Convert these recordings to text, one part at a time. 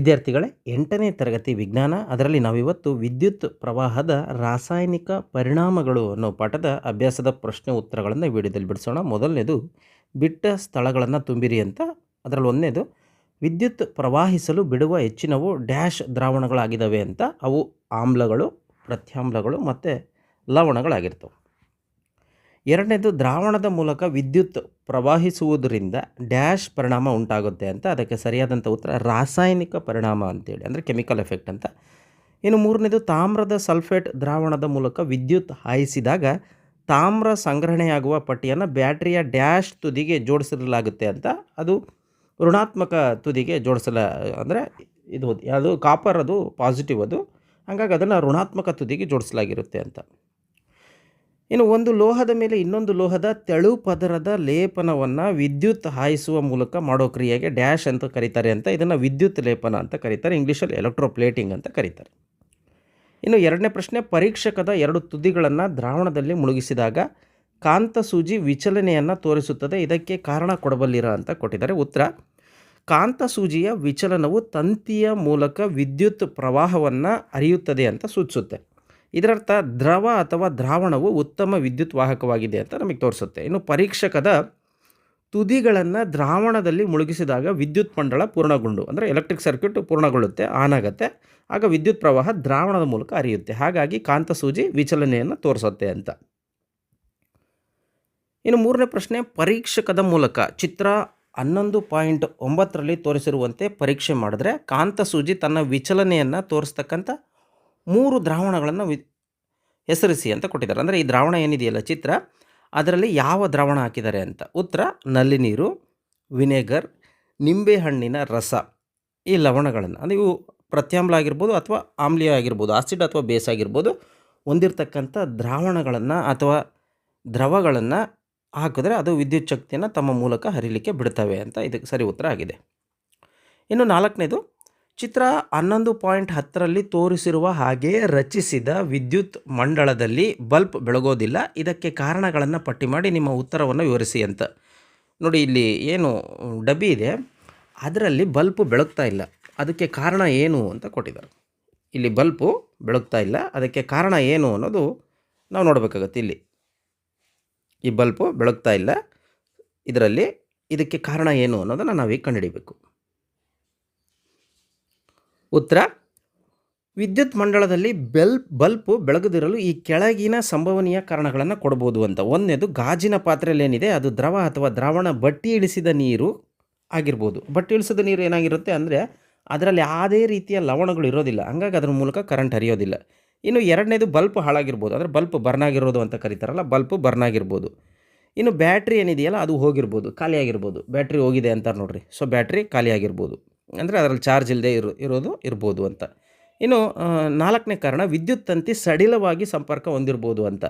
ವಿದ್ಯಾರ್ಥಿಗಳೇ, ಎಂಟನೇ ತರಗತಿ ವಿಜ್ಞಾನ, ಅದರಲ್ಲಿ ನಾವಿವತ್ತು ವಿದ್ಯುತ್ ಪ್ರವಾಹದ ರಾಸಾಯನಿಕ ಪರಿಣಾಮಗಳು ಅನ್ನೋ ಪಾಠದ ಅಭ್ಯಾಸದ ಪ್ರಶ್ನೆ ಉತ್ತರಗಳನ್ನು ವಿಡಿಯೋದಲ್ಲಿ ಬಿಡಿಸೋಣ. ಮೊದಲನೇದು, ಬಿಟ್ಟ ಸ್ಥಳಗಳನ್ನು ತುಂಬಿರಿ ಅಂತ. ಅದರಲ್ಲಿ ಒಂದನೇದು, ವಿದ್ಯುತ್ ಪ್ರವಾಹಿಸಲು ಬಿಡುವ ಹೆಚ್ಚಿನವು ಡ್ಯಾಶ್ ದ್ರಾವಣಗಳಾಗಿದ್ದಾವೆ ಅಂತ. ಅವು ಆಮ್ಲಗಳು, ಪ್ರತ್ಯಾಮ್ಲಗಳು ಮತ್ತು ಲವಣಗಳಾಗಿರ್ತವೆ. ಎರಡನೇದು ದ್ರಾವಣದ ಮೂಲಕ ವಿದ್ಯುತ್ ಪ್ರವಾಹಿಸುವುದರಿಂದ ಡ್ಯಾಶ್ ಪರಿಣಾಮ ಉಂಟಾಗುತ್ತೆ ಅಂತ ಅದಕ್ಕೆ ಸರಿಯಾದಂಥ ಉತ್ತರ ರಾಸಾಯನಿಕ ಪರಿಣಾಮ ಅಂತೇಳಿ, ಅಂದರೆ ಕೆಮಿಕಲ್ ಎಫೆಕ್ಟ್ ಅಂತ. ಇನ್ನು ಮೂರನೇದು ತಾಮ್ರದ ಸಲ್ಫೇಟ್ ದ್ರಾವಣದ ಮೂಲಕ ವಿದ್ಯುತ್ ಹಾಯಿಸಿದಾಗ ತಾಮ್ರ ಸಂಗ್ರಹಣೆಯಾಗುವ ಪಟ್ಟಿಯನ್ನು ಬ್ಯಾಟ್ರಿಯ ಡ್ಯಾಶ್ ತುದಿಗೆ ಜೋಡಿಸಲಾಗುತ್ತೆ ಅಂತ, ಅದು ಋಣಾತ್ಮಕ ತುದಿಗೆ ಜೋಡಿಸಲ, ಅಂದರೆ ಇದು ಅದು ಕಾಪರ್ ಅದು ಪಾಸಿಟಿವ್ ಅದು, ಹಾಗಾಗಿ ಅದನ್ನು ಋಣಾತ್ಮಕ ತುದಿಗೆ ಜೋಡಿಸಲಾಗಿರುತ್ತೆ ಅಂತ. ಇನ್ನು ಒಂದು ಲೋಹದ ಮೇಲೆ ಇನ್ನೊಂದು ಲೋಹದ ತೆಳು ಪದರದ ಲೇಪನವನ್ನು ವಿದ್ಯುತ್ ಹಾಯಿಸುವ ಮೂಲಕ ಮಾಡೋ ಕ್ರಿಯೆಗೆ ಡ್ಯಾಶ್ ಅಂತ ಕರೀತಾರೆ ಅಂತ ಇದನ್ನು ವಿದ್ಯುತ್ ಲೇಪನ ಅಂತ ಕರೀತಾರೆ. ಇಂಗ್ಲೀಷಲ್ಲಿ ಎಲೆಕ್ಟ್ರೋಪ್ಲೇಟಿಂಗ್ ಅಂತ ಕರೀತಾರೆ. ಇನ್ನು ಎರಡನೇ ಪ್ರಶ್ನೆ, ಪರೀಕ್ಷಕದ ಎರಡು ತುದಿಗಳನ್ನು ದ್ರಾವಣದಲ್ಲಿ ಮುಳುಗಿಸಿದಾಗ ಕಾಂತ ಸೂಜಿ ವಿಚಲನೆಯನ್ನು ತೋರಿಸುತ್ತದೆ. ಇದಕ್ಕೆ ಕಾರಣ ಕೊಡಬಲ್ಲಿರ ಅಂತ ಕೊಟ್ಟಿದ್ದಾರೆ. ಉತ್ತರ, ಕಾಂತ ಸೂಜಿಯ ವಿಚಲನವು ತಂತಿಯ ಮೂಲಕ ವಿದ್ಯುತ್ ಪ್ರವಾಹವನ್ನು ಅರಿಯುತ್ತದೆ ಅಂತ ಸೂಚಿಸುತ್ತೆ. ಇದರರ್ಥ ದ್ರವ ಅಥವಾ ದ್ರಾವಣವು ಉತ್ತಮ ವಿದ್ಯುತ್ ವಾಹಕವಾಗಿದೆ ಅಂತ ನಮಗೆ ತೋರಿಸುತ್ತೆ. ಇನ್ನು ಪರೀಕ್ಷಕದ ತುದಿಗಳನ್ನು ದ್ರಾವಣದಲ್ಲಿ ಮುಳುಗಿಸಿದಾಗ ವಿದ್ಯುತ್ ಮಂಡಳ ಪೂರ್ಣಗೊಂಡು, ಅಂದರೆ ಎಲೆಕ್ಟ್ರಿಕ್ ಸರ್ಕ್ಯೂಟ್ ಪೂರ್ಣಗೊಳ್ಳುತ್ತೆ ಆನ್ ಆಗುತ್ತೆ. ಆಗ ವಿದ್ಯುತ್ ಪ್ರವಾಹ ದ್ರಾವಣದ ಮೂಲಕ ಹರಿಯುತ್ತೆ. ಹಾಗಾಗಿ ಕಾಂತ ಸೂಜಿ ವಿಚಲನೆಯನ್ನು ತೋರಿಸುತ್ತೆ ಅಂತ. ಇನ್ನು ಮೂರನೇ ಪ್ರಶ್ನೆ, ಪರೀಕ್ಷಕದ ಮೂಲಕ ಚಿತ್ರ ಹನ್ನೊಂದು ಪಾಯಿಂಟ್ ಒಂಬತ್ತರಲ್ಲಿ ತೋರಿಸಿರುವಂತೆ ಪರೀಕ್ಷೆ ಮಾಡಿದ್ರೆ ಕಾಂತಸೂಜಿ ತನ್ನ ವಿಚಲನೆಯನ್ನು ತೋರಿಸ್ತಕ್ಕಂಥ ಮೂರು ದ್ರಾವಣಗಳನ್ನು ವಿ ಹೆಸರಿಸಿ ಅಂತ ಕೊಟ್ಟಿದ್ದಾರೆ. ಅಂದರೆ ಈ ದ್ರಾವಣ ಏನಿದೆಯಲ್ಲ ಚಿತ್ರ, ಅದರಲ್ಲಿ ಯಾವ ದ್ರಾವಣ ಹಾಕಿದ್ದಾರೆ ಅಂತ. ಉತ್ತರ, ನಲ್ಲಿ ನೀರು, ವಿನೆಗರ್ ನಿಂಬೆಹಣ್ಣಿನ ರಸ. ಈ ಲವಣಗಳನ್ನು, ಅಂದರೆ ಇವು ಪ್ರತ್ಯಾಮ್ಲ ಆಗಿರ್ಬೋದು ಅಥವಾ ಆಮ್ಲೀಯ ಆಗಿರ್ಬೋದು, ಆಸಿಡ್ ಅಥವಾ ಬೇಸ್ ಆಗಿರ್ಬೋದು, ಹೊಂದಿರತಕ್ಕಂಥ ದ್ರಾವಣಗಳನ್ನು ಅಥವಾ ದ್ರವಗಳನ್ನು ಹಾಕಿದ್ರೆ ಅದು ವಿದ್ಯುತ್ ಶಕ್ತಿಯನ್ನು ತಮ್ಮ ಮೂಲಕ ಹರಿಲಿಕ್ಕೆ ಬಿಡ್ತವೆ ಅಂತ ಇದಕ್ಕೆ ಸರಿ ಉತ್ತರ ಆಗಿದೆ. ಇನ್ನು ನಾಲ್ಕನೇದು ಚಿತ್ರ ಹನ್ನೊಂದು ಪಾಯಿಂಟ್ ಹತ್ತರಲ್ಲಿ ತೋರಿಸಿರುವ ಹಾಗೆ ರಚಿಸಿದ ವಿದ್ಯುತ್ ಮಂಡಳದಲ್ಲಿ ಬಲ್ಬ್ ಬೆಳಗೋದಿಲ್ಲ. ಇದಕ್ಕೆ ಕಾರಣಗಳನ್ನು ಪಟ್ಟಿ ಮಾಡಿ ನಿಮ್ಮ ಉತ್ತರವನ್ನು ವಿವರಿಸಿ ಅಂತ. ನೋಡಿ, ಇಲ್ಲಿ ಏನು ಡಬ್ಬಿ ಇದೆ. ಅದರಲ್ಲಿ ಬಲ್ಬ್ ಬೆಳಗ್ತಾ ಇಲ್ಲ. ಅದಕ್ಕೆ ಕಾರಣ ಏನು ಅಂತ ಕೊಟ್ಟಿದ್ದಾರೆ. ಇಲ್ಲಿ ಬಲ್ಪು ಬೆಳಗ್ತಾ ಇಲ್ಲ. ಅದಕ್ಕೆ ಕಾರಣ ಏನು ಅನ್ನೋದು ನಾವು ನೋಡಬೇಕಾಗತ್ತೆ ಇಲ್ಲಿ. ಈ ಬಲ್ಪು ಬೆಳಗ್ತಾ ಇಲ್ಲ. ಇದರಲ್ಲಿ ಇದಕ್ಕೆ ಕಾರಣ ಏನು ಅನ್ನೋದನ್ನು ನಾವೀಗ ಕಂಡುಹಿಡಿಬೇಕು. ಉತ್ತರ, ವಿದ್ಯುತ್ ಮಂಡಳದಲ್ಲಿ ಬೆಲ್, ಬಲ್ಪು ಬೆಳಗದಿರಲು ಈ ಕೆಳಗಿನ ಸಂಭವನೀಯ ಕಾರಣಗಳನ್ನು ಕೊಡ್ಬೋದು ಅಂತ. ಒಂದನೇದು, ಗಾಜಿನ ಪಾತ್ರೆಯಲ್ಲಿ ಏನಿದೆ ಅದು ದ್ರವ ಅಥವಾ ದ್ರಾವಣ ಬಟ್ಟಿ ಇಳಿಸಿದ ನೀರು ಆಗಿರ್ಬೋದು. ಬಟ್ಟಿ ಇಳಿಸಿದ ನೀರು ಏನಾಗಿರುತ್ತೆ ಅಂದರೆ, ಅದರಲ್ಲಿ ಯಾವುದೇ ರೀತಿಯ ಲವಣಗಳು ಇರೋದಿಲ್ಲ. ಹಂಗಾಗಿ ಅದ್ರ ಮೂಲಕ ಕರೆಂಟ್ ಹರಿಯೋದಿಲ್ಲ. ಇನ್ನು ಎರಡನೇದು, ಬಲ್ಪ್ ಹಾಳಾಗಿರ್ಬೋದು. ಅಂದರೆ ಬಲ್ಪ್ ಬರ್ನ್ ಆಗಿರೋದು ಅಂತ ಕರೀತಾರಲ್ಲ, ಬಲ್ಪ್ ಬರ್ನ್ ಆಗಿರ್ಬೋದು. ಇನ್ನು ಬ್ಯಾಟ್ರಿ ಏನಿದೆಯಲ್ಲ, ಅದು ಹೋಗಿರ್ಬೋದು, ಖಾಲಿಯಾಗಿರ್ಬೋದು. ಬ್ಯಾಟ್ರಿ ಹೋಗಿದೆ ಅಂತಾರೆ ನೋಡ್ರಿ. ಸೊ ಬ್ಯಾಟ್ರಿ ಖಾಲಿಯಾಗಿರ್ಬೋದು. ಅಂದರೆ ಅದರಲ್ಲಿ ಚಾರ್ಜ್ ಇಲ್ಲದೆ ಇರೋ, ಇರೋದು ಇರ್ಬೋದು ಅಂತ. ಇನ್ನು ನಾಲ್ಕನೇ ಕಾರಣ ವಿದ್ಯುತ್ ತಂತಿ ಸಡಿಲವಾಗಿ ಸಂಪರ್ಕ ಹೊಂದಿರ್ಬೋದು ಅಂತ.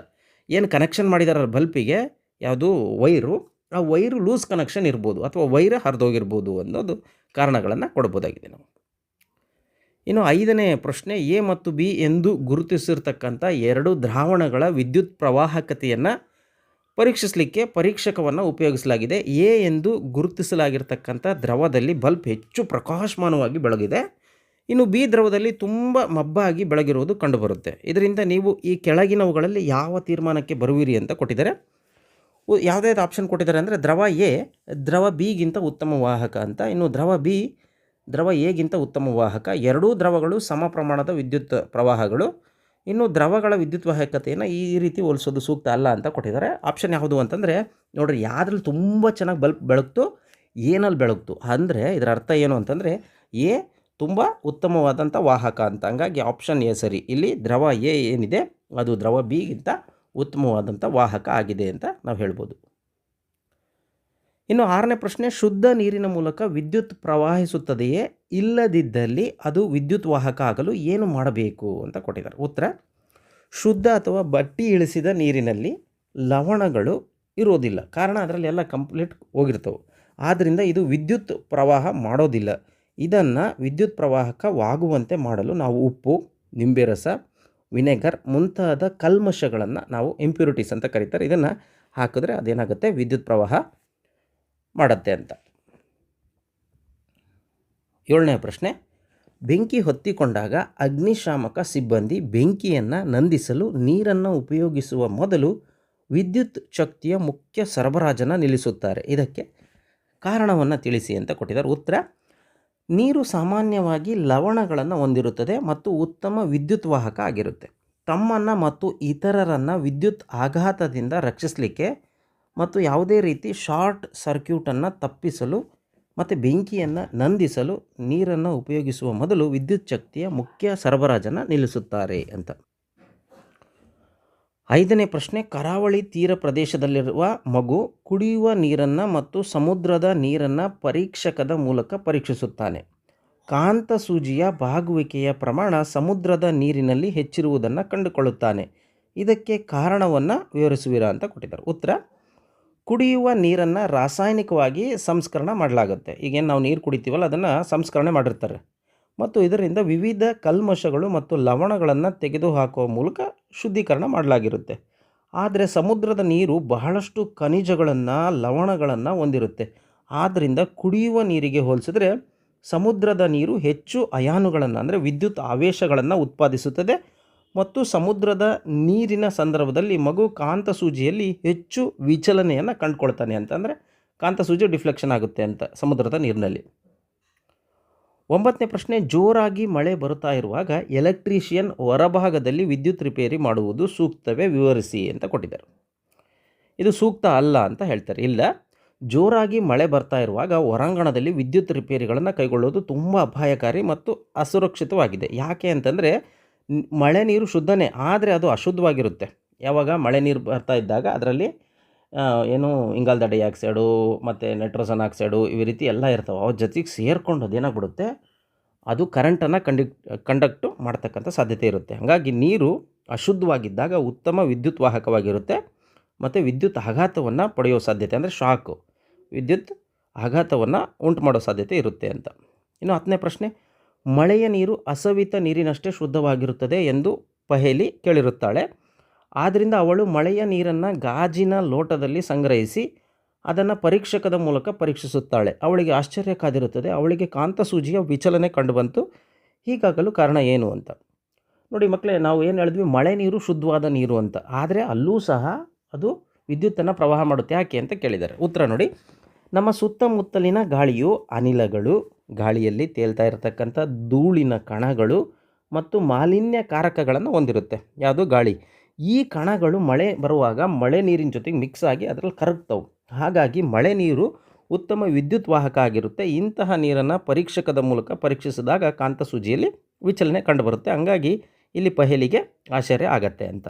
ಏನು ಕನೆಕ್ಷನ್ ಮಾಡಿದಾರ ಬಲ್ಪಿಗೆ? ಯಾವುದು? ವೈರು. ಆ ವೈರು ಲೂಸ್ ಕನೆಕ್ಷನ್ ಇರ್ಬೋದು ಅಥವಾ ವೈರ್ ಹರಿದೋಗಿರ್ಬೋದು ಅನ್ನೋದು ಕಾರಣಗಳನ್ನು ಕೊಡ್ಬೋದಾಗಿದೆ ನಾವು ಇನ್ನು ಐದನೇ ಪ್ರಶ್ನೆ, ಎ ಮತ್ತು ಬಿ ಎಂದು ಗುರುತಿಸಿರ್ತಕ್ಕಂಥ ಎರಡು ದ್ರಾವಣಗಳ ವಿದ್ಯುತ್ ಪ್ರವಾಹಕತೆಯನ್ನು ಪರೀಕ್ಷಿಸಲಿಕ್ಕೆ ಪರೀಕ್ಷಕವನ್ನು ಉಪಯೋಗಿಸಲಾಗಿದೆ. ಎ ಎಂದು ಗುರುತಿಸಲಾಗಿರ್ತಕ್ಕಂಥ ದ್ರವದಲ್ಲಿ ಬಲ್ಬ್ ಹೆಚ್ಚು ಪ್ರಕಾಶಮಾನವಾಗಿ ಬೆಳಗಿದೆ. ಇನ್ನು ಬಿ ದ್ರವದಲ್ಲಿ ತುಂಬ ಮಬ್ಬಾಗಿ ಬೆಳಗಿರುವುದು ಕಂಡುಬರುತ್ತೆ. ಇದರಿಂದ ನೀವು ಈ ಕೆಳಗಿನವುಗಳಲ್ಲಿ ಯಾವ ತೀರ್ಮಾನಕ್ಕೆ ಬರುವಿರಿ ಅಂತ ಕೊಟ್ಟಿದ್ದಾರೆ. ಯಾವುದ್ಯಾವ್ದು ಆಪ್ಷನ್ ಕೊಟ್ಟಿದ್ದಾರೆ ಅಂದರೆ ದ್ರವ ಎ, ದ್ರವ ಬಿಗಿಂತ ಉತ್ತಮ ವಾಹಕ ಅಂತ. ಇನ್ನು ದ್ರವ ಬಿ, ದ್ರವ ಎಗಿಂತ ಉತ್ತಮ ವಾಹಕ. ಎರಡೂ ದ್ರವಗಳು ಸಮ ಪ್ರಮಾಣದ ವಿದ್ಯುತ್ ಪ್ರವಾಹಗಳು. ಇನ್ನು ದ್ರವಗಳ ವಿದ್ಯುತ್ ವಾಹಕತೆಯನ್ನು ಈ ರೀತಿ ಹೋಲಿಸೋದು ಸೂಕ್ತ ಅಲ್ಲ ಅಂತ ಕೊಟ್ಟಿದ್ದಾರೆ. ಆಪ್ಷನ್ ಯಾವುದು ಅಂತಂದರೆ, ನೋಡಿರಿ ಯಾವ್ದ್ರಲ್ಲಿ ತುಂಬ ಚೆನ್ನಾಗಿ ಬಲ್ಪ್ ಬೆಳಗ್ತು ಏನಲ್ಲಿ ಬೆಳಗ್ತು? ಅಂದರೆ ಇದರ ಅರ್ಥ ಏನು ಅಂತಂದರೆ, ಎ ತುಂಬ ಉತ್ತಮವಾದಂಥ ವಾಹಕ ಅಂತ. ಹಂಗಾಗಿ ಆಪ್ಷನ್ ಎ ಸರಿ. ಇಲ್ಲಿ ದ್ರವ ಎ ಏನಿದೆ, ಅದು ದ್ರವ ಬಿಗಿಂತ ಉತ್ತಮವಾದಂಥ ವಾಹಕ ಆಗಿದೆ ಅಂತ ನಾವು ಹೇಳ್ಬೋದು. ಇನ್ನು ಆರನೇ ಪ್ರಶ್ನೆ, ಶುದ್ಧ ನೀರಿನ ಮೂಲಕ ವಿದ್ಯುತ್ ಪ್ರವಾಹಿಸುತ್ತದೆಯೇ? ಇಲ್ಲದಿದ್ದಲ್ಲಿ ಅದು ವಿದ್ಯುತ್ ವಾಹಕ ಆಗಲು ಏನು ಮಾಡಬೇಕು ಅಂತ ಕೊಟ್ಟಿದ್ದಾರೆ. ಉತ್ತರ, ಶುದ್ಧ ಅಥವಾ ಬಟ್ಟಿ ಇಳಿಸಿದ ನೀರಿನಲ್ಲಿ ಲವಣಗಳು ಇರೋದಿಲ್ಲ. ಕಾರಣ ಅದರಲ್ಲಿ ಎಲ್ಲ ಕಂಪ್ಲೀಟ್ ಹೋಗಿರ್ತವೆ. ಆದ್ದರಿಂದ ಇದು ವಿದ್ಯುತ್ ಪ್ರವಾಹ ಮಾಡೋದಿಲ್ಲ. ಇದನ್ನು ವಿದ್ಯುತ್ ಪ್ರವಾಹಕವಾಗುವಂತೆ ಮಾಡಲು ನಾವು ಉಪ್ಪು ನಿಂಬೆ ರಸ ವಿನೆಗರ್ ಮುಂತಾದ ಕಲ್ಮಶಗಳನ್ನು ನಾವು ಇಂಪ್ಯೂರಿಟೀಸ್ ಅಂತ ಕರೀತಾರೆ. ಇದನ್ನು ಹಾಕಿದ್ರೆ ಅದೇನಾಗುತ್ತೆ? ವಿದ್ಯುತ್ ಪ್ರವಾಹ ಮಾಡುತ್ತೆ ಅಂತ. ಏಳನೇ ಪ್ರಶ್ನೆ, ಬೆಂಕಿ ಹೊತ್ತಿಕೊಂಡಾಗ ಅಗ್ನಿಶಾಮಕ ಸಿಬ್ಬಂದಿ ಬೆಂಕಿಯನ್ನು ನಂದಿಸಲು ನೀರನ್ನು ಉಪಯೋಗಿಸುವ ಮೊದಲು ವಿದ್ಯುತ್ ಶಕ್ತಿಯ ಮುಖ್ಯ ಸರಬರಾಜನ್ನು ನಿಲ್ಲಿಸುತ್ತಾರೆ. ಇದಕ್ಕೆ ಕಾರಣವನ್ನು ತಿಳಿಸಿ ಅಂತ ಕೊಟ್ಟಿದ್ದಾರೆ. ಉತ್ತರ, ನೀರು ಸಾಮಾನ್ಯವಾಗಿ ಲವಣಗಳನ್ನು ಹೊಂದಿರುತ್ತದೆ ಮತ್ತು ಉತ್ತಮ ವಿದ್ಯುತ್ ವಾಹಕ ಆಗಿರುತ್ತೆ. ತಮ್ಮನ್ನು ಮತ್ತು ಇತರರನ್ನು ವಿದ್ಯುತ್ ಆಘಾತದಿಂದ ರಕ್ಷಿಸಲಿಕ್ಕೆ ಮತ್ತು ಯಾವುದೇ ರೀತಿ ಶಾರ್ಟ್ ಸರ್ಕ್ಯೂಟನ್ನು ತಪ್ಪಿಸಲು ಮತ್ತು ಬೆಂಕಿಯನ್ನು ನಂದಿಸಲು ನೀರನ್ನು ಉಪಯೋಗಿಸುವ ಮೊದಲು ವಿದ್ಯುತ್ ಶಕ್ತಿಯ ಮುಖ್ಯ ಸರಬರಾಜನ್ನು ನಿಲ್ಲಿಸುತ್ತಾರೆ ಅಂತ. ಐದನೇ ಪ್ರಶ್ನೆ, ಕರಾವಳಿ ತೀರ ಪ್ರದೇಶದಲ್ಲಿರುವ ಮಗು ಕುಡಿಯುವ ನೀರನ್ನು ಮತ್ತು ಸಮುದ್ರದ ನೀರನ್ನು ಪರೀಕ್ಷಕದ ಮೂಲಕ ಪರೀಕ್ಷಿಸುತ್ತಾನೆ. ಕಾಂತ ಸೂಜಿಯ ಬಾಗುವಿಕೆಯ ಪ್ರಮಾಣ ಸಮುದ್ರದ ನೀರಿನಲ್ಲಿ ಹೆಚ್ಚಿರುವುದನ್ನು ಕಂಡುಕೊಳ್ಳುತ್ತಾನೆ. ಇದಕ್ಕೆ ಕಾರಣವನ್ನು ವಿವರಿಸುವಿರಾ ಅಂತ ಕೊಟ್ಟಿದ್ದಾರೆ. ಉತ್ತರ ಕುಡಿಯುವ ನೀರನ್ನು ರಾಸಾಯನಿಕವಾಗಿ ಸಂಸ್ಕರಣ ಮಾಡಲಾಗುತ್ತೆ. ಈಗೇನು ನಾವು ನೀರು ಕುಡಿತೀವಲ್ಲ, ಅದನ್ನು ಸಂಸ್ಕರಣೆ ಮಾಡಿರ್ತಾರೆ. ಮತ್ತು ಇದರಿಂದ ವಿವಿಧ ಕಲ್ಮಶಗಳು ಮತ್ತು ಲವಣಗಳನ್ನು ತೆಗೆದುಹಾಕುವ ಮೂಲಕ ಶುದ್ಧೀಕರಣ ಮಾಡಲಾಗಿರುತ್ತೆ. ಆದರೆ ಸಮುದ್ರದ ನೀರು ಬಹಳಷ್ಟು ಖನಿಜಗಳನ್ನು, ಲವಣಗಳನ್ನು ಹೊಂದಿರುತ್ತೆ. ಆದ್ದರಿಂದ ಕುಡಿಯುವ ನೀರಿಗೆ ಹೋಲಿಸಿದ್ರೆ ಸಮುದ್ರದ ನೀರು ಹೆಚ್ಚು ಅಯಾನುಗಳನ್ನು, ಅಂದರೆ ವಿದ್ಯುತ್ ಆವೇಶಗಳನ್ನು ಉತ್ಪಾದಿಸುತ್ತದೆ. ಮತ್ತು ಸಮುದ್ರದ ನೀರಿನ ಸಂದರ್ಭದಲ್ಲಿ ಮಗು ಕಾಂತಸೂಜಿಯಲ್ಲಿ ಹೆಚ್ಚು ವಿಚಲನೆಯನ್ನು ಕಂಡುಕೊಳ್ತಾನೆ ಅಂತಂದರೆ ಕಾಂತಸೂಜಿ ಡಿಫ್ಲೆಕ್ಷನ್ ಆಗುತ್ತೆ ಅಂತ ಸಮುದ್ರದ ನೀರಿನಲ್ಲಿ. ಒಂಬತ್ತನೇ ಪ್ರಶ್ನೆ, ಜೋರಾಗಿ ಮಳೆ ಬರುತ್ತಾ ಇರುವಾಗ ಎಲೆಕ್ಟ್ರಿಷಿಯನ್ ಹೊರಭಾಗದಲ್ಲಿ ವಿದ್ಯುತ್ ರಿಪೇರಿ ಮಾಡುವುದು ಸೂಕ್ತವೇ ವಿವರಿಸಿ ಅಂತ ಕೊಟ್ಟಿದ್ದಾರೆ. ಇದು ಸೂಕ್ತ ಅಲ್ಲ ಅಂತ ಹೇಳ್ತಾರೆ. ಇಲ್ಲ, ಜೋರಾಗಿ ಮಳೆ ಬರ್ತಾ ಇರುವಾಗ ಹೊರಾಂಗಣದಲ್ಲಿ ವಿದ್ಯುತ್ ರಿಪೇರಿಗಳನ್ನು ಕೈಗೊಳ್ಳೋದು ತುಂಬ ಅಪಾಯಕಾರಿ ಮತ್ತು ಅಸುರಕ್ಷಿತವಾಗಿದೆ. ಯಾಕೆ ಅಂತಂದರೆ ಮಳೆ ನೀರು ಶುದ್ಧನೇ, ಆದರೆ ಅದು ಅಶುದ್ಧವಾಗಿರುತ್ತೆ. ಯಾವಾಗ ಮಳೆ ನೀರು ಬರ್ತಾ ಇದ್ದಾಗ ಅದರಲ್ಲಿ ಏನು ಇಂಗಾಲದ ಡೈಆಕ್ಸೈಡು ಮತ್ತು ನೈಟ್ರೋಜನ್ ಆಕ್ಸೈಡು ಈ ರೀತಿ ಎಲ್ಲ ಇರ್ತವೆ. ಅವ್ರ ಜೊತೆಗೆ ಸೇರಿಕೊಂಡು ಅದೇನಾಗ್ಬಿಡುತ್ತೆ ಅದು ಕರೆಂಟನ್ನು ಕಂಡಿ, ಕಂಡಕ್ಟು ಮಾಡ್ತಕ್ಕಂಥ ಸಾಧ್ಯತೆ ಇರುತ್ತೆ. ಹಾಗಾಗಿ ನೀರು ಅಶುದ್ಧವಾಗಿದ್ದಾಗ ಉತ್ತಮ ವಿದ್ಯುತ್ ವಾಹಕವಾಗಿರುತ್ತೆ, ಮತ್ತು ವಿದ್ಯುತ್ ಆಘಾತವನ್ನು ಪಡೆಯೋ ಸಾಧ್ಯತೆ ಅಂದರೆ ಶಾಕು. ವಿದ್ಯುತ್ ಆಘಾತವನ್ನು ಉಂಟು ಮಾಡೋ ಸಾಧ್ಯತೆ ಇರುತ್ತೆ ಅಂತ. ಇನ್ನು ಹತ್ತನೇ ಪ್ರಶ್ನೆ ಮಳೆಯ ನೀರು ಅಸವಿತ ನೀರಿನಷ್ಟೇ ಶುದ್ಧವಾಗಿರುತ್ತದೆ ಎಂದು ಪಹೇಲಿ ಕೇಳಿರುತ್ತಾಳೆ. ಆದ್ದರಿಂದ ಅವಳು ಮಳೆಯ ನೀರನ್ನು ಗಾಜಿನ ಲೋಟದಲ್ಲಿ ಸಂಗ್ರಹಿಸಿ ಅದನ್ನು ಪರೀಕ್ಷಕದ ಮೂಲಕ ಪರೀಕ್ಷಿಸುತ್ತಾಳೆ. ಅವಳಿಗೆ ಆಶ್ಚರ್ಯ ಕಾದಿರುತ್ತದೆ. ಅವಳಿಗೆ ಕಾಂತಸೂಜಿಯ ವಿಚಲನೆ ಕಂಡುಬಂತು. ಹೀಗಾಗಲು ಕಾರಣ ಏನು ಅಂತ. ನೋಡಿ ಮಕ್ಕಳೇ, ನಾವು ಏನು ಹೇಳಿದ್ವಿ? ಮಳೆ ನೀರು ಶುದ್ಧವಾದ ನೀರು ಅಂತ. ಆದರೆ ಅಲ್ಲೂ ಸಹ ಅದು ವಿದ್ಯುತ್ತನ್ನು ಪ್ರವಾಹ ಮಾಡುತ್ತೆ. ಯಾಕೆ ಅಂತ ಕೇಳಿದ್ದಾರೆ. ಉತ್ತರ ನೋಡಿ. ನಮ್ಮ ಸುತ್ತಮುತ್ತಲಿನ ಗಾಳಿಯು ಅನಿಲಗಳು ಗಾಳಿಯಲ್ಲಿ ತೇಲ್ತಾ ಇರತಕ್ಕಂಥ ಧೂಳಿನ ಕಣಗಳು ಮತ್ತು ಮಾಲಿನ್ಯಕಾರಕಗಳನ್ನು ಹೊಂದಿರುತ್ತೆ. ಯಾವುದು? ಗಾಳಿ. ಈ ಕಣಗಳು ಮಳೆ ಬರುವಾಗ ಮಳೆ ನೀರಿನ ಜೊತೆಗೆ ಮಿಕ್ಸ್ ಆಗಿ ಅದರಲ್ಲಿ ಕರಗ್ತವೆ. ಹಾಗಾಗಿ ಮಳೆ ನೀರು ಉತ್ತಮ ವಿದ್ಯುತ್ ವಾಹಕ ಆಗಿರುತ್ತೆ. ಇಂತಹ ನೀರನ್ನು ಪರೀಕ್ಷಕದ ಮೂಲಕ ಪರೀಕ್ಷಿಸಿದಾಗ ಕಾಂತಸೂಜಿಯಲ್ಲಿ ವಿಚಲನೆ ಕಂಡುಬರುತ್ತೆ. ಹಂಗಾಗಿ ಇಲ್ಲಿ ಪಹೇಲಿಗೆ ಆಶ್ಚರ್ಯ ಆಗತ್ತೆ ಅಂತ.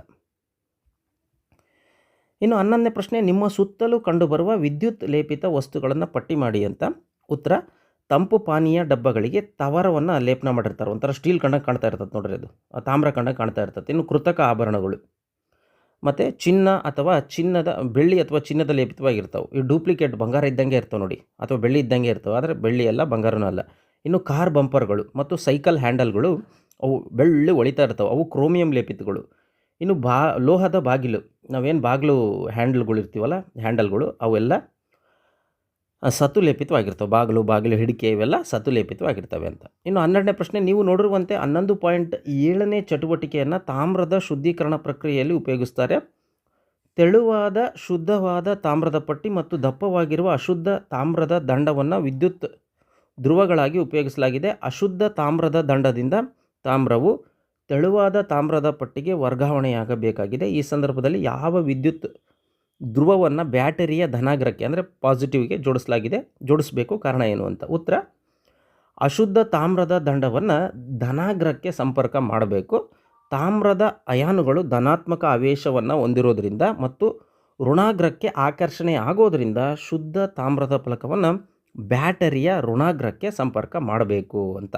ಇನ್ನು ಹನ್ನೊಂದನೇ ಪ್ರಶ್ನೆ, ನಿಮ್ಮ ಸುತ್ತಲೂ ಕಂಡುಬರುವ ವಿದ್ಯುತ್ ಲೇಪಿತ ವಸ್ತುಗಳನ್ನು ಪಟ್ಟಿ ಮಾಡಿ ಅಂತ. ಉತ್ತರ ತಂಪು ಪಾನೀಯ ಡಬ್ಬಗಳಿಗೆ ತವರವನ್ನು ಲೇಪನ ಮಾಡಿರ್ತಾರೆ. ಒಂಥರ ಸ್ಟೀಲ್ ಕಂಡಂಗೆ ಕಾಣ್ತಾ ಇರ್ತದೆ ನೋಡ್ರಿ ಅದು. ತಾಮ್ರ ಕಂಡಂಗೆ ಕಾಣ್ತಾ ಇರ್ತದೆ ಇನ್ನು ಕೃತಕ ಆಭರಣಗಳು. ಮತ್ತು ಚಿನ್ನ ಅಥವಾ ಚಿನ್ನದ ಬೆಳ್ಳಿ ಅಥವಾ ಚಿನ್ನದ ಲೇಪಿತವಾಗಿರ್ತಾವೆ. ಈ ಡೂಪ್ಲಿಕೇಟ್ ಬಂಗಾರ ಇದ್ದಂಗೆ ಇರ್ತವೆ ನೋಡಿ. ಅಥವಾ ಬೆಳ್ಳಿ ಇದ್ದಂಗೆ ಇರ್ತವೆ. ಆದರೆ ಬೆಳ್ಳಿ ಅಲ್ಲ, ಬಂಗಾರನೂ ಅಲ್ಲ. ಇನ್ನು ಕಾರ್ ಬಂಪರ್ಗಳು ಮತ್ತು ಸೈಕಲ್ ಹ್ಯಾಂಡಲ್ಗಳು ಅವು ಬೆಳ್ಳಿ ಒಳಿತಾ ಇರ್ತವೆ. ಅವು ಕ್ರೋಮಿಯಂ ಲೇಪಿತಗಳು. ಇನ್ನು ಬಾ, ಲೋಹದ ಬಾಗಿಲು. ನಾವೇನು ಬಾಗಿಲು ಹ್ಯಾಂಡಲ್ಗಳು ಇರ್ತೀವಲ್ಲ, ಹ್ಯಾಂಡಲ್ಗಳು ಅವೆಲ್ಲ ಆ, ಸತು ಲೇಪಿತವಾಗಿರ್ತವೆ ಬಾಗಿಲು ಬಾಗಿಲು ಹಿಡಿಕೆ ಇವೆಲ್ಲ ಸತುಲೇಪಿತವಾಗಿರ್ತವೆ ಅಂತ. ಇನ್ನು ಹನ್ನೆರಡನೇ ಪ್ರಶ್ನೆ ನೀವು ನೋಡಿರುವಂತೆ ಹನ್ನೊಂದು ಪಾಯಿಂಟ್ ಏಳನೇ ಚಟುವಟಿಕೆಯನ್ನು ತಾಮ್ರದ ಶುದ್ಧೀಕರಣ ಪ್ರಕ್ರಿಯೆಯಲ್ಲಿ ಉಪಯೋಗಿಸ್ತಾರೆ. ತೆಳುವಾದ ಶುದ್ಧವಾದ ತಾಮ್ರದ ಪಟ್ಟಿ ಮತ್ತು ದಪ್ಪವಾಗಿರುವ ಅಶುದ್ಧ ತಾಮ್ರದ ದಂಡವನ್ನು ವಿದ್ಯುತ್ ಧ್ರುವಗಳಾಗಿ ಉಪಯೋಗಿಸಲಾಗಿದೆ. ಅಶುದ್ಧ ತಾಮ್ರದ ದಂಡದಿಂದ ತಾಮ್ರವು ತೆಳುವಾದ ತಾಮ್ರದ ಪಟ್ಟಿಗೆ ವರ್ಗಾವಣೆಯಾಗಬೇಕಾಗಿದೆ. ಈ ಸಂದರ್ಭದಲ್ಲಿ ಯಾವ ವಿದ್ಯುತ್ ಧ್ರುವವನ್ನು ಬ್ಯಾಟರಿಯ ಧನಾಗ್ರಕ್ಕೆ ಅಂದರೆ ಪಾಸಿಟಿವ್ಗೆ ಜೋಡಿಸಲಾಗಿದೆ. ಜೋಡಿಸಬೇಕು ಕಾರಣ ಏನು ಅಂತ ಉತ್ತರ. ಅಶುದ್ಧ ತಾಮ್ರದ ದಂಡವನ್ನು ಧನಾಗ್ರಕ್ಕೆ ಸಂಪರ್ಕ ಮಾಡಬೇಕು. ತಾಮ್ರದ ಅಯಾನುಗಳು ಧನಾತ್ಮಕ ಆವೇಶವನ್ನು ಹೊಂದಿರೋದ್ರಿಂದ ಮತ್ತು ಋಣಾಗ್ರಕ್ಕೆ ಆಕರ್ಷಣೆ ಆಗೋದರಿಂದ ಶುದ್ಧ ತಾಮ್ರದ ಫಲಕವನ್ನು ಬ್ಯಾಟರಿಯ ಋಣಾಗ್ರಕ್ಕೆ ಸಂಪರ್ಕ ಮಾಡಬೇಕು ಅಂತ.